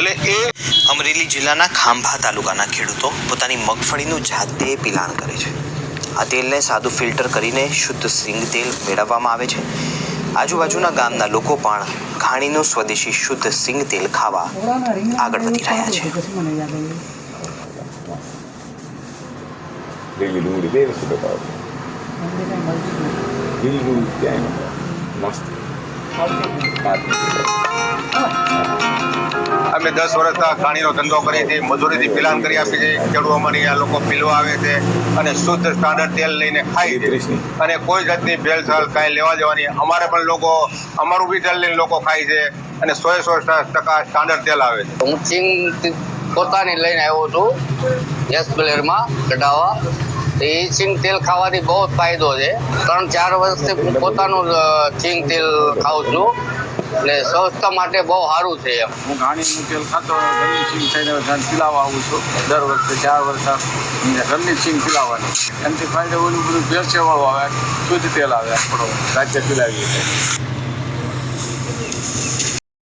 એટલે એ અમરેલી જિલ્લાના ખાંભા તાલુકાના ખેડૂતો પોતાની મગફળીનું જાતે પિલાણ કરે છે. આ તેલને સાદું ફિલ્ટર કરીને શુદ્ધ સિંગ તેલ મેળવવામાં આવે છે. આજુબાજુના ગામના લોકો પણ ઘાણીનું સ્વદેશી શુદ્ધ સિંગ તેલ ખાવા આગળ વધી રહ્યા છે. લીલી ડુંગળી મસ્ત. અમે દસ વર્ષના ખાણીનો ધંધો કરીએ છીએ મજૂરીથી પિલાન કરી આપીએ છીએ ખેડૂતો અમારી આ લોકો પીલવા આવે છે અને શુદ્ધ સ્ટાન્ડર્ડ તેલ લઈને ખાઈ છે. અને કોઈ જાતની ભેળસેળ કાંઈ લેવા દેવાની. અમારે પણ લોકો અમારું બી તેલ લઈને લોકો ખાય છે અને સો સો ટકા સ્ટાન્ડર્ડ તેલ આવે છે. હું ચીન પોતાની લઈને આવ્યો છું યસ પ્લેયરમાં કઢાવા એ સિંગ તેલ ખાવાથી બહુ જ ફાયદો છે. ત્રણ, ચાર વર્ષથી હું પોતાનું ચીંગ તેલ ખાઉં છું. એટલે સ્વચ્છતા માટે બહુ સારું છે એમ. હું ઘાણીનું તેલ ખાતો ઘરની સિંગ થઈને પીલાવા આવું છું. દર વર્ષે ચાર વર્ષ ઘરની સિંગ પીલાવાની. એમથી ફાયદો ઓલું બધું ભેળસેવાળું આવે, શુદ્ધ તેલ આવે આપણો રાજ્ય પીલાવીએ